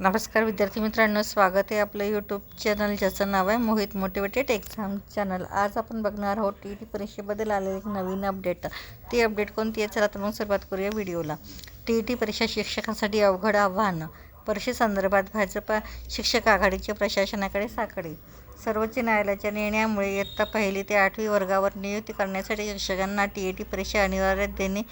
नमस्कार विद्यार्थी मित्रांनो स्वागत आहे आपलं यूट्यूब चॅनल ज्याचं नाव आहे मोहित मोटिवेटेड एक्झाम चॅनल आज आपण बघणार आहोत टी ई टी परीक्षेबद्दल आलेले एक नवीन अपडेट ती अपडेट कोणती आहे? चला तर मग सुरुवात करूया व्हिडिओला टी ई टी परीक्षा शिक्षकांसाठी अवघड आव्हान. परीक्षेसंदर्भात भाजपा शिक्षक आघाडीच्या प्रशासनाकडे साकडे. सर्वोच्च न्यायालयाच्या निर्णयामुळे इयत्ता पहिली ते आठवी वर्गावर नियुक्ती करण्यासाठी शिक्षकांना टी ई टी परीक्षा अनिवार्य देणे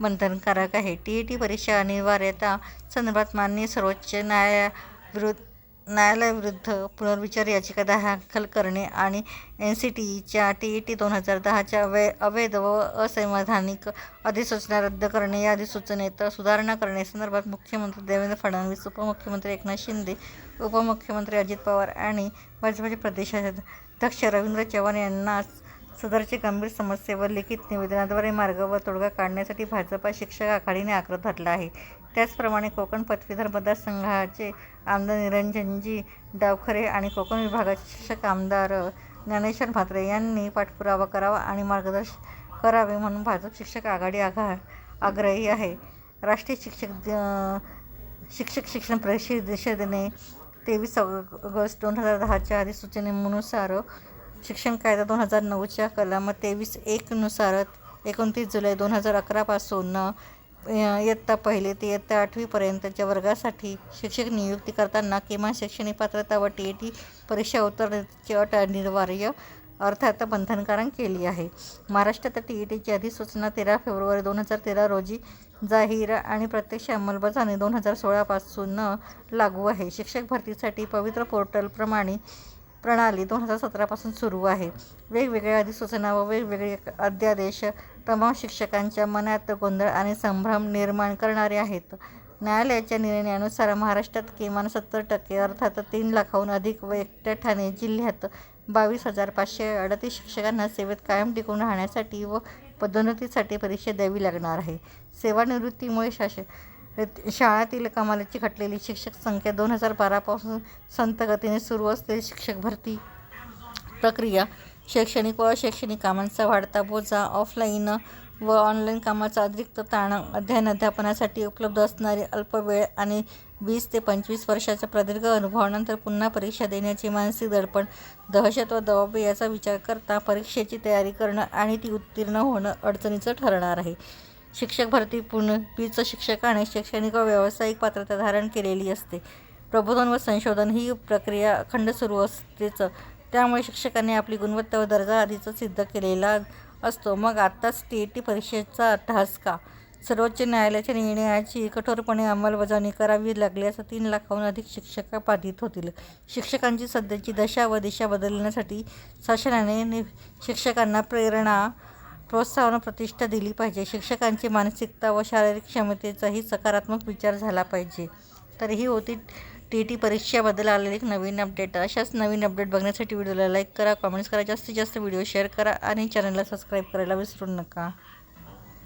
बंधनकारक आहे. टी ई टी परीक्षा अनिवार्यता संदर्भात माननीय सर्वोच्च न्यायाविरुद्ध न्यायालयाविरुद्ध पुनर्विचार याचिका दाखल करणे आणि एन सी टी ईच्या टी ई टी दोन हजार दहाच्या अवै अवैध व असंवैधानिक अधिसूचना रद्द करणे या अधिसूचनेत सुधारणा करण्यासंदर्भात मुख्यमंत्री देवेंद्र फडणवीस उपमुख्यमंत्री एकनाथ शिंदे उपमुख्यमंत्री अजित पवार आणि भाजपाचे प्रदेशाध्यक्ष रवींद्र चव्हाण यांना सदरची गंभीर समस्येवर लिखित निवेदनाद्वारे मार्ग व तोडगा काढण्यासाठी भाजपा शिक्षक आघाडीने आग्रह धरला आहे. त्याचप्रमाणे कोकण पदवीधर मतदारसंघाचे आमदार निरंजनजी डावखरे आणि कोकण विभागाचे शिक्षक आमदार ज्ञानेश्वर म्हात्रे यांनी पाठपुरावा करावा आणि मार्गदर्शन करावे म्हणून भाजप शिक्षक आघाडी आघा आग्रही आहे. राष्ट्रीय शिक्षक शिक्षक शिक्षण परिषदेने तेवीस ऑगस्ट दोन हजार दहाच्या अधिसूचनेनुसार शिक्षण कायदा दोन हजार नऊच्या कलम तेवीस एकनुसार एकोणतीस जुलै दोन हजार अकरापासून इयत्ता पहिली ते इयत्ता आठवीपर्यंतच्या वर्गासाठी शिक्षक नियुक्ती करताना किमान शैक्षणिक पात्रता व टी ई टी परीक्षा उतरण्याची अट अनिवार्य अर्थात बंधनकारक केली आहे. महाराष्ट्रात टी ई टीची अधिसूचना तेरा फेब्रुवारी दोन हजार तेरा रोजी जाहीर आणि प्रत्यक्ष अंमलबजावणी दोन हजार सोळापासून लागू आहे. शिक्षक भरतीसाठी पवित्र पोर्टलप्रमाणे प्रणाली दोन हजार सतरापासून सुरू आहे. वेगवेगळ्या अधिसूचना व वेगवेगळे अध्यादेश तमाम शिक्षकांच्या मनात गोंधळ आणि संभ्रम निर्माण करणारे आहेत. न्यायालयाच्या निर्णयानुसार महाराष्ट्रात किमान सत्तर टक्के अर्थात तीन लाखाहून अधिक व एकट्या ठाणे जिल्ह्यात बावीस हजार पाचशे अडतीस शिक्षकांना सेवेत कायम टिकून राहण्यासाठी व पदोन्नतीसाठी परीक्षा द्यावी लागणार आहे. सेवानिवृत्तीमुळे शासन शाळातील कमालीची घटलेली शिक्षक संख्या दोन हजार बारापासून संतगतीने सुरू असलेली शिक्षक भरती प्रक्रिया शैक्षणिक व अशैक्षणिक कामांचा वाढता बोजा ऑफलाईन व ऑनलाईन कामाचा अतिरिक्त ताण अध्ययन अध्यापनासाठी उपलब्ध असणारी अल्प वेळ आणि वीस ते पंचवीस वर्षाच्या प्रदीर्घ अनुभवानंतर पुन्हा परीक्षा देण्याची मानसिक दडपण दहशत व दबाव याचा विचार करता परीक्षेची तयारी करणं आणि ती उत्तीर्ण होणं अडचणीचं ठरणार आहे. शिक्षक भरती पूर्वीच शिक्षकाने शैक्षणिक व व्यावसायिक पात्रता धारण केलेली असते. प्रबोधन व संशोधन ही प्रक्रिया अखंड सुरू असतेच. त्यामुळे शिक्षकांनी आपली गुणवत्ता व दर्जा आधीच सिद्ध केलेला असतो. मग आत्ताच टी ई टी परीक्षेचा अट्टहास का? सर्वोच्च न्यायालयाच्या निर्णयाची कठोरपणे अंमलबजावणी करावी लागल्यास तीन लाखाहून अधिक शिक्षक बाधित होतील. शिक्षकांची सध्याची दशा व दिशा बदलण्यासाठी शासनाने शिक्षकांना प्रेरणा प्रोत्साहन प्रतिष्ठा दिली पाहिजे. शिक्षकांची मानसिकता व शारीरिक क्षमतेचाही सकारात्मक विचार झाला पाहिजे. तर ही होती टी टी परीक्षेबद्दल आलेली एक नवीन अपडेट. अशाच नवीन अपडेट बघण्यासाठी व्हिडिओला लाईक करा कमेंट्स करा जास्तीत जास्त व्हिडिओ शेअर करा आणि चॅनलला सबस्क्राईब करायला विसरू नका.